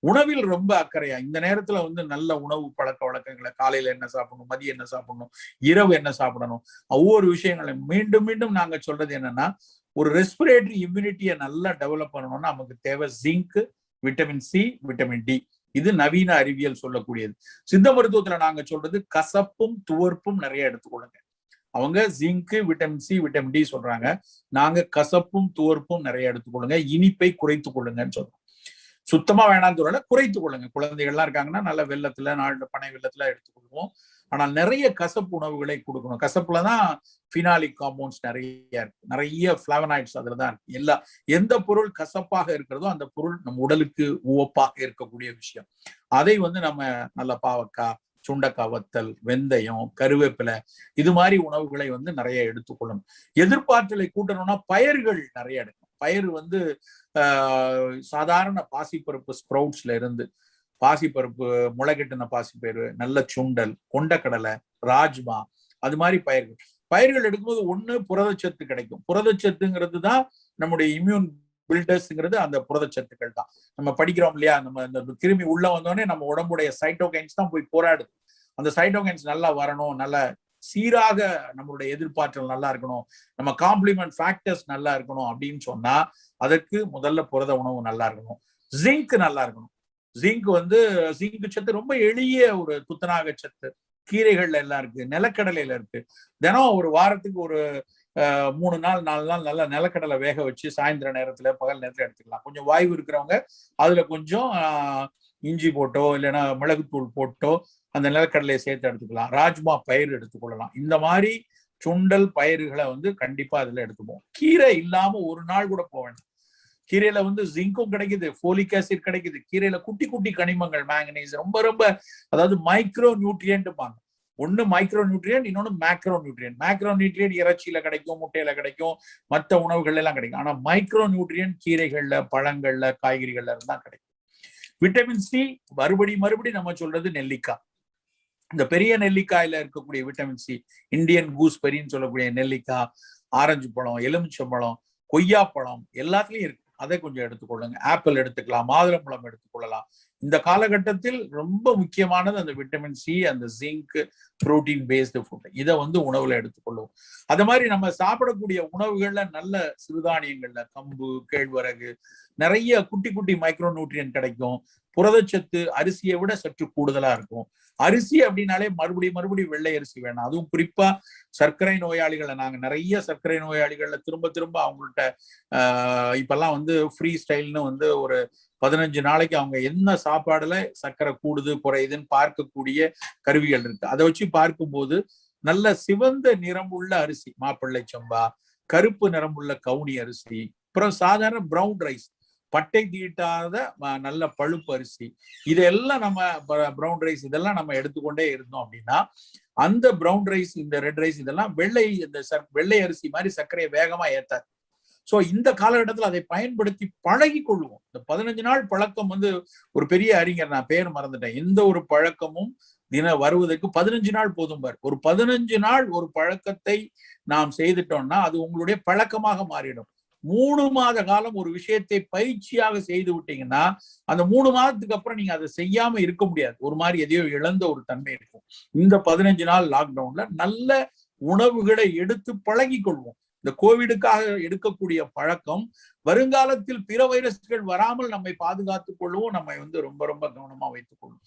உணவில் ரொம்ப அக்கறையா. இந்த நேரத்துல வந்து நல்ல உணவு பழக்க வழக்கங்களை காலையில என்ன சாப்பிடணும் மதியம் என்ன சாப்பிடணும் இரவு என்ன சாப்பிடணும் ஒவ்வொரு விஷயங்களையும் மீண்டும் மீண்டும் நாங்க சொல்றது என்னன்னா ஒரு ரெஸ்பிரேட்டரி இம்யூனிட்டியை நல்லா டெவலப் பண்ணணும்னா நமக்கு தேவை zinc vitamin C vitamin D இது நவீன அறிவியல் சொல்லக்கூடியது. சித்த மருத்துவத்துல நாங்க சொல்றது கசப்பும் துவர்ப்பும் நிறைய எடுத்துக்கொள்ளுங்க. அவங்க zinc vitamin C vitamin D சொல்றாங்க. நாங்க கசப்பும் துவர்ப்பும் நிறைய எடுத்துக்கொள்ளுங்க. இனிப்பை குறைத்துக் கொள்ளுங்கன்னு சொல்றோம். சுத்தமா வேணாம் சொல்லல குறைத்து கொள்ளுங்க. குழந்தைகள்லாம் இருக்காங்கன்னா நல்ல வெள்ளத்துல நாலு பனை வெள்ளத்துல எடுத்துக்கொள்வோம். ஆனால் நிறைய கசப்பு உணவுகளை கொடுக்கணும். கசப்புல தான் ஃபினாலிக் காம்பவுண்ட்ஸ் நிறைய இருக்கு. நிறைய பிளாவனாய்ட்ஸ் அதுல தான் இருக்கு. எல்லா எந்த பொருள் கசப்பாக இருக்கிறதோ அந்த பொருள் நம்ம உடலுக்கு உவப்பாக இருக்கக்கூடிய விஷயம். அதை வந்து நம்ம நல்ல பாவக்காய் சுண்டக்காய் வத்தல் வெந்தயம் கருவேப்பிலை இது மாதிரி உணவுகளை வந்து நிறைய எடுத்துக்கொள்ளணும். எதிர்பார்த்தலை கூட்டணும்னா பயிர்கள் நிறைய எடுக்கணும். பயிர் வந்து சாதாரண பாசிப்பருப்பு ஸ்ப்ரவுட்ஸ்ல இருந்து பாசிப்பருப்பு முளைகட்டின பாசிப்பயிறு நல்ல சுண்டல் கொண்டக்கடலை ராஜ்மா அது மாதிரி பயிர்கள். பயிர்கள் எடுக்கும்போது ஒண்ணு புரதச்சத்து கிடைக்கும். புரதச்சத்துங்கிறது தான் நம்முடைய இம்யூன் பில்டர்ஸ்ங்கிறது அந்த புரதச்சத்துக்கள் தான். நம்ம படிக்கிறோம் இல்லையா? நம்ம இந்த கிருமி உள்ள வந்தோடனே நம்ம உடம்புடைய சைட்டோகைன்ஸ் தான் போய் போராடுது. அந்த சைட்டோகைன்ஸ் நல்லா வரணும் நல்ல சீராக நம்மளுடைய எதிர்பார்த்தல் நல்லா இருக்கணும். நம்ம காம்ப்ளிமெண்ட் ஃபேக்டர்ஸ் நல்லா இருக்கணும் அப்படின்னு சொன்னா அதற்கு முதல்ல புரத உணவு நல்லா இருக்கணும். ஜிங்க் நல்லா இருக்கணும். ஜிங்க் வந்து ஜிங்க் சத்து ரொம்ப எளிய ஒரு துத்தநாக சத்து. கீரைகள்ல எல்லாம் இருக்கு நிலக்கடலையில இருக்கு. தினம் ஒரு வாரத்துக்கு ஒரு மூணு நாள் நாலு நாள் நல்லா நிலக்கடலை வேக வச்சு சாயந்தர நேரத்துல பகல் நேரத்துல எடுத்துக்கலாம். கொஞ்சம் வாய்வு இருக்கிறவங்க அதுல கொஞ்சம் இஞ்சி போட்டோ இல்லைன்னா மிளகுத்தூள் போட்டோ அந்த நிலக்கடலையை சேர்த்து எடுத்துக்கலாம். ராஜ்மா பயிர் எடுத்துக்கொள்ளலாம். இந்த மாதிரி சுண்டல் பயிர்களை வந்து கண்டிப்பா அதுல எடுத்துப்போம். கீரை இல்லாம ஒரு நாள் கூட போக வேண்டாம். கீரையில வந்து ஜிங்கும் கிடைக்குது போலிக் ஆசிட் கிடைக்குது. கீரையில குட்டி குட்டி கனிமங்கள் மேங்கனீஸ் ரொம்ப ரொம்ப அதாவது மைக்ரோ நியூட்ரியன்ட்பாங்க ஒன்னு மைக்ரோ நியூட்ரியன் இன்னொன்னு மேக்ரோ நியூட்ரியன்ட் மேக்ரோ நியூட்ரியன் இறைச்சியில கிடைக்கும் முட்டையில கிடைக்கும் மற்ற உணவுகள் எல்லாம் கிடைக்கும். ஆனா மைக்ரோ நியூட்ரியன்ட் கீரைகள்ல பழங்கள்ல காய்கறிகள்ல இருந்தா கிடைக்கும். விட்டமின் சி மறுபடி மறுபடி நம்ம சொல்றது நெல்லிக்காய் இந்த பெரிய நெல்லிக்காயில இருக்கக்கூடிய விட்டமின் சி இந்தியன் கூஸ்பெரின்னு சொல்லக்கூடிய நெல்லிக்காய் ஆரஞ்சு பழம் எலுமிச்சம்பழம் கொய்யாப்பழம் எல்லாத்துலயும் இருக்கு. அதை கொஞ்சம் எடுத்துக்கொள்ளுங்க. ஆப்பிள் எடுத்துக்கலாம் மாதுளம்பழம் எடுத்துக்கொள்ளலாம். இந்த காலகட்டத்தில் ரொம்ப முக்கியமானது அந்த விட்டமின் சி அந்த ஜிங்க் புரோட்டீன் பேஸ்டு ஃபுட் இதை வந்து உணவுல எடுத்துக்கொள்ளுவோம். அது மாதிரி நம்ம சாப்பிடக்கூடிய உணவுகள்ல நல்ல சிறுதானியங்கள்ல கம்பு கேழ்வரகு நிறைய குட்டி குட்டி மைக்ரோ நியூட்ரியன் கிடைக்கும். புரதச்சத்து அரிசியை விட சற்று கூடுதலா இருக்கும். அரிசி அப்படின்னாலே மறுபடியும் மறுபடியும் வெள்ளை அரிசி வேணாம். அதுவும் குறிப்பா சர்க்கரை நோயாளிகளை நாங்க நிறைய சர்க்கரை நோயாளிகள்ல திரும்ப திரும்ப அவங்கள்ட்ட ஆஹ் இப்பெல்லாம் வந்து ஃப்ரீ ஸ்டைல்னு வந்து ஒரு பதினஞ்சு நாளைக்கு அவங்க என்ன சாப்பாடுல சர்க்கரை கூடுது குறையுதுன்னு பார்க்கக்கூடிய கருவிகள் இருக்கு. அதை வச்சு பார்க்கும்போது நல்ல சிவந்த நிறம் உள்ள அரிசி மாப்பிள்ளை சம்பா கருப்பு நிறம் உள்ள கவுனி அரிசி அப்புறம் சாதாரண ப்ரௌன் ரைஸ் பட்டை தீட்டாத நல்ல பழுப்பு அரிசி. இதெல்லாம் நம்ம ப்ரௌன் ரைஸ் இதெல்லாம் நம்ம எடுத்துக்கொண்டே இருந்தோம் அப்படின்னா அந்த ப்ரௌன் ரைஸ் இந்த ரெட் ரைஸ் இதெல்லாம் வெள்ளை இந்த வெள்ளை அரிசி மாதிரி சர்க்கரையை வேகமா ஏத்தாது. சோ இந்த காலகட்டத்தில் அதை பயன்படுத்தி பழகி கொள்வோம். இந்த பதினஞ்சு நாள் பழக்கம் வந்து ஒரு பெரிய அறிஞர் நான் பேர் மறந்துட்டேன். எந்த ஒரு பழக்கமும் தின வருவதற்கு பதினஞ்சு நாள் போதும் பார். ஒரு பதினஞ்சு நாள் ஒரு பழக்கத்தை நாம் செய்துட்டோம்னா அது உங்களுடைய பழக்கமாக மாறிடும். மூணு மாத காலம் ஒரு விஷயத்தை பயிற்சியாக செய்து விட்டீங்கன்னா அந்த மூணு மாதத்துக்கு அப்புறம் நீங்க அதை செய்யாம இருக்க முடியாது. ஒரு மாதிரி எதையோ இழந்த ஒரு தன்மை இருக்கும். இந்த பதினஞ்சு நாள் லாக்டவுன்ல நல்ல உணவுகளை எடுத்து பழகி கொள்வோம். இந்த கோவிடுக்காக எடுக்கக்கூடிய பழக்கம் வருங்காலத்தில் பிற வைரஸ்கள் வராமல் நம்மை பாதுகாத்துக் கொள்ளவும் நம்மை வந்து ரொம்ப ரொம்ப கவனமா வைத்துக் கொள்வோம்